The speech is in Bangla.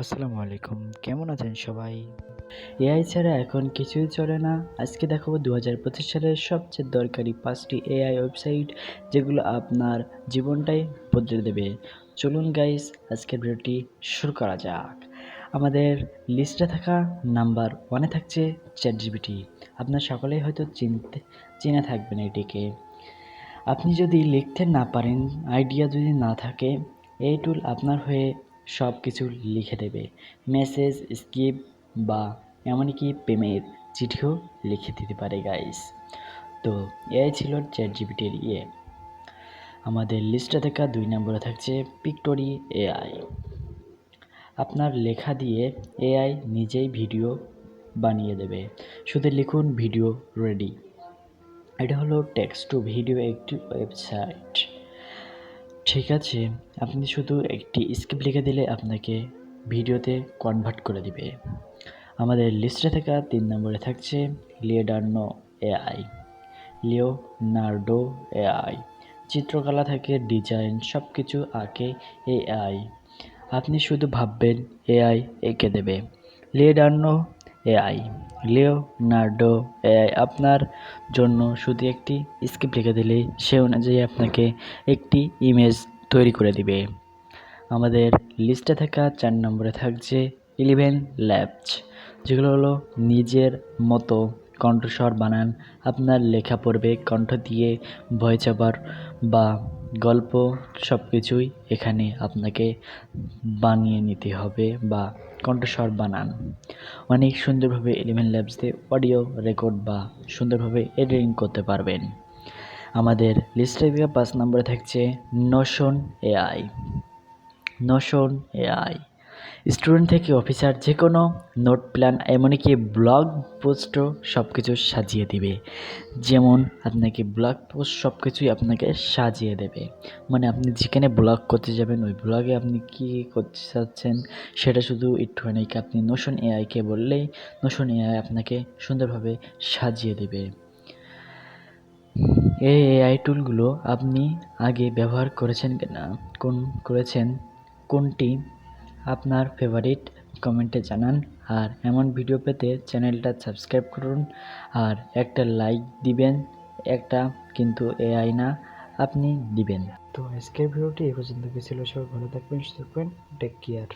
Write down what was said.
আসসালামু আলাইকুম। কেমন আছেন সবাই? এআই ছাড়া এখন কিছুই চলে না। আজকে দেখাবো দু হাজার পঁচিশ সালের সবচেয়ে দরকারি পাঁচটি এআই ওয়েবসাইট যেগুলো আপনার জীবনটাই বদলে দেবে। চলুন গাইস আজকের ভিডিওটি শুরু করা যাক। আমাদের লিস্টে থাকা নাম্বার ওয়ানে থাকছে চ্যাট জিবিটি আপনার সকলেই হয়তো চিনতে, চিনে থাকবেন এটিকে। আপনি যদি লিখতে না পারেন আইডিয়া যদি না থাকে, এই টুল আপনার হয়ে সব কিছু লিখে দেবে। মেসেজ, স্কিপ বা এমনকি প্রেমের চিঠিও লিখে দিতে পারে গাইস তো এই ছিল চ্যাট জিপিটির ইয়ে। আমাদের লিস্টে থাকা দুই নম্বরে থাকছে পিক্টোরি এআই আপনার লেখা দিয়ে এআই নিজেই ভিডিও বানিয়ে দেবে। শুধু লিখুন ভিডিও রেডি এটা হলো টেক্সট টু ভিডিও একটি ওয়েবসাইট ঠিক আছে, আপনি শুধু একটি স্ক্রিপ্ট লিখে দিলে আপনাকে ভিডিওতে কনভার্ট করে দিবে। আমাদের লিস্টে থাকা তিন নম্বরে থাকছে লিওডার্নো এআই লিওনার্ডো এআই চিত্রকলা থেকে, ডিজাইন সব কিছু আঁকে এআই আপনি শুধু ভাববেন এআই এঁকে দেবে। লিওডার্নো এআই লিওনার্ডো এআই আপনার জন্য শুধু একটি স্ক্রিপ্ট লিখে দিলে সে অনুযায়ী আপনাকে একটি ইমেজ তৈরি করে দিবে। আমাদের লিস্টে থাকা চার নম্বরে থাকছে ইলেভেন ল্যাবস যেগুলো হলো নিজের মতো কণ্ঠস্বর বানান। আপনার লেখা পড়বে, কণ্ঠ দিয়ে ভয়েস ওভার বা গল্প সব কিছুই এখানে আপনাকে বানিয়ে নিতে হবে বা কণ্ঠস্বর বানান। অনেক সুন্দরভাবে ইলেভেন ল্যাবস অডিও রেকর্ড বা সুন্দরভাবে এডিটিং করতে পারবেন। আমাদের লিস্টে থেকে পাঁচ নম্বরে থাকছে Notion AI Notion AI student থেকে অফিসার যে কোনো নোট প্ল্যান এমনকি ব্লগ পোস্টও সব কিছু সাজিয়ে দিবে। যেমন আপনাকে ব্লগ পোস্ট সব কিছুই আপনাকে সাজিয়ে দেবে। মানে আপনি যেখানে ব্লগ করতে যাবেন, ওই ব্লগে আপনি কী করতে চাচ্ছেন সেটা শুধু একটু একটুখানি আপনি নোশন এআইকে বললেই নোশন এআই আপনাকে সুন্দরভাবে সাজিয়ে দেবে। এই এআই টুলগুলো আপনি আগে ব্যবহার করেছেন কিনা? কোন, করেছেন? কোনটি আপনার ফেভারিট কমেন্টে জানান। আর এমন ভিডিও পেতে চ্যানেলটা সাবস্ক্রাইব করুন। আর একটা লাইক দিবেন, একটা কিন্তু এআই না, আপনি দিবেন। তো আজকের ভিডিওটি এ পর্যন্ত ছিল সবাই ভালো থাকবেন, সুস্থ থাকবেন। Take care